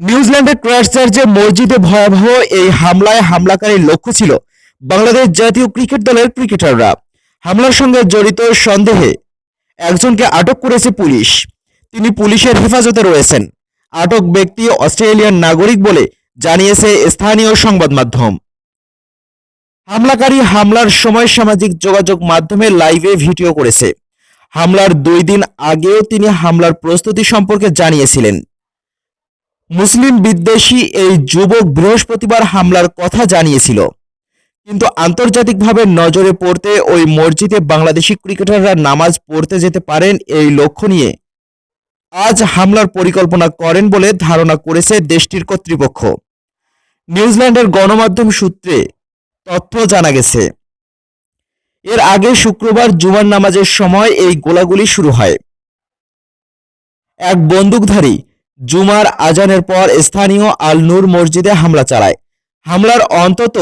নিউজিল্যান্ডের ক্রাইস্টচার্চে মসজিদে ভয়াবহ এই হামলায় হামলাকারীর লক্ষ্য ছিল বাংলাদেশ জাতীয় ক্রিকেট দলের ক্রিকেটাররা। হামলার সঙ্গে জড়িত সন্দেহে একজনকে আটক করেছে পুলিশ। তিনি পুলিশের হেফাজতে রয়েছেন। আটক ব্যক্তি অস্ট্রেলিয়ান নাগরিক বলে জানিয়েছে স্থানীয় সংবাদ মাধ্যম। হামলাকারী হামলার সময় সামাজিক যোগাযোগ মাধ্যমে লাইভে ভিডিও করেছে। হামলার দুই দিন আগেও তিনি হামলার প্রস্তুতি সম্পর্কে জানিয়েছিলেন। মুসলিম বিদ্বেষী এই যুবক বৃহস্পতিবার হামলার কথা জানিয়েছিল। কিন্তু আন্তর্জাতিকভাবে নজরে পড়তে ওই মসজিদে বাংলাদেশি ক্রিকেটাররা নামাজ পড়তে যেতে পারেন এই লক্ষ্য নিয়ে। আজ হামলার পরিকল্পনা করেন বলে ধারণা করেছে দেশটির কর্তৃপক্ষ। নিউজিল্যান্ডের গণমাধ্যম সূত্রে তথ্য জানা গেছে, এর আগে শুক্রবার জুমার নামাজের সময় এই গোলাগুলি শুরু হয়। এক বন্দুকধারী জুমার আজানের পর স্থানীয় আল নূর মসজিদে হামলা চালায়। হামলার অন্তত,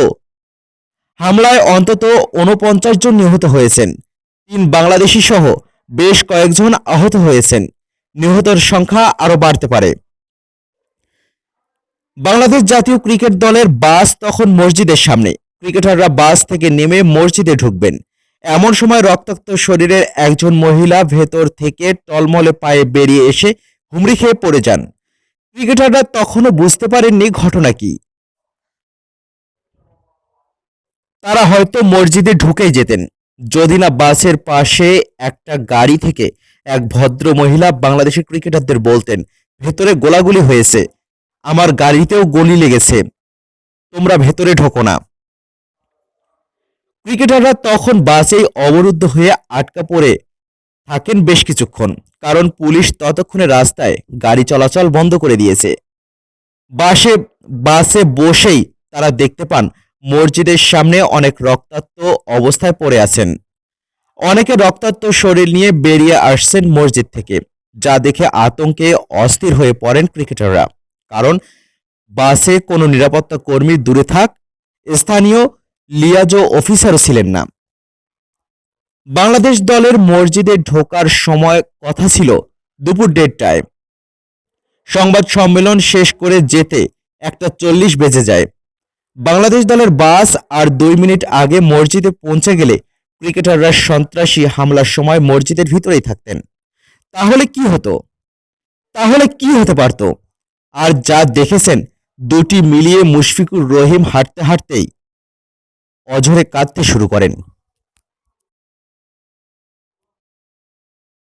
হামলায় অন্তত উনপঞ্চাশ জন নিহত হয়েছেন। তিন বাংলাদেশি সহ বেশ কয়েকজন আহত হয়েছেন। নিহতের সংখ্যা আরও বাড়তে পারে। বাংলাদেশ জাতীয় ক্রিকেট দলের বাস তখন মসজিদের সামনে। ক্রিকেটাররা বাস থেকে নেমে মসজিদে ঢুকবেন। এমন সময় রক্তাক্ত শরীরের একজন মহিলা ভেতর থেকে টলমলে পায়ে বেরিয়ে এসে হুমড়ি খেয়ে পড়ে যান। ক্রিকেটাররা তখনও বুঝতে পারেননি ঘটনা কি। তারা হয়তো মসজিদে ঢুকেই যেতেন। যদি না বাসের পাশে একটা গাড়ি থেকে এক ভদ্র মহিলা বাংলাদেশের ক্রিকেটারদের বলতেন, ভেতরে গোলাগুলি হয়েছে। আমার গাড়িতেও গলি লেগেছে। তোমরা ভেতরে ঢোকো না। ক্রিকেটাররা তখন বাসেই অবরুদ্ধ হয়ে আটকা পড়ে থাকেন বেশ কিছুক্ষণ, কারণ পুলিশ ততক্ষণে রাস্তায় গাড়ি চলাচল বন্ধ করে দিয়েছে। বাসে বাসে বসেই তারা দেখতে পান মসজিদের সামনে অনেক রক্তাক্ত অবস্থায় পড়ে আছেন। অনেকে রক্তাক্ত শরীর নিয়ে বেরিয়ে আসছেন মসজিদ থেকে, যা দেখে আতঙ্কে অস্থির হয়ে পড়েন ক্রিকেটাররা। কারণ বাসে কোনো নিরাপত্তা কর্মী দূরে থাক, স্থানীয় লিয়াজো অফিসারও ছিলেন না। বাংলাদেশ দলের মসজিদে ঢোকার সময় কথা ছিল দুপুর দেড়টায়। সংবাদ সম্মেলন শেষ করে যেতে একটা চল্লিশ বেজে যায়। বাংলাদেশ দলের বাস আর দুই মিনিট আগে মসজিদে পৌঁছে গেলে ক্রিকেটাররা সন্ত্রাসী হামলার সময় মসজিদের ভিতরেই থাকতেন। তাহলে কি হতো? তাহলে কি হতে পারত? আর যা দেখেছেন দুটি মিলিয়ে মুশফিকুর রহিম হাঁটতে হাঁটতেই অঝরে কাঁদতে শুরু করেন।